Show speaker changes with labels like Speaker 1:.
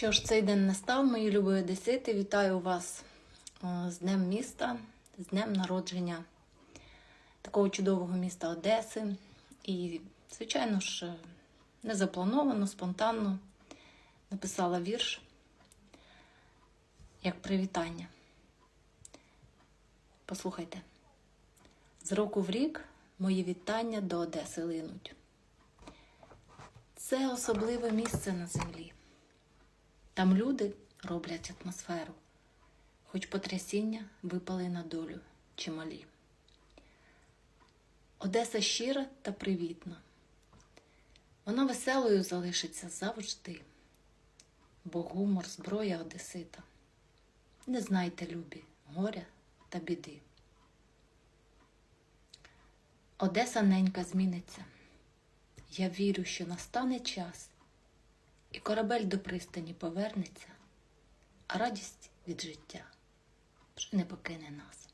Speaker 1: Що ж, цей день настав, мої любі одесити. Вітаю вас е, з Днем міста, з Днем народження такого чудового міста Одеси. І, звичайно ж, е, не заплановано, спонтанно написала вірш як привітання. Послухайте. З року в рік мої вітання до Одеси линуть. Це особливе місце на землі. Там люди роблять атмосферу, хоч потрясіння випали на долю чималі. Одеса щира та привітна. Вона веселою залишиться завжди, бо гумор зброя Одесита. Не знайте, любі, горя та біди. Одеса ненька зміниться. Я вірю, що настане час, і корабель до пристані повернеться, а радість від життя вже не покине нас.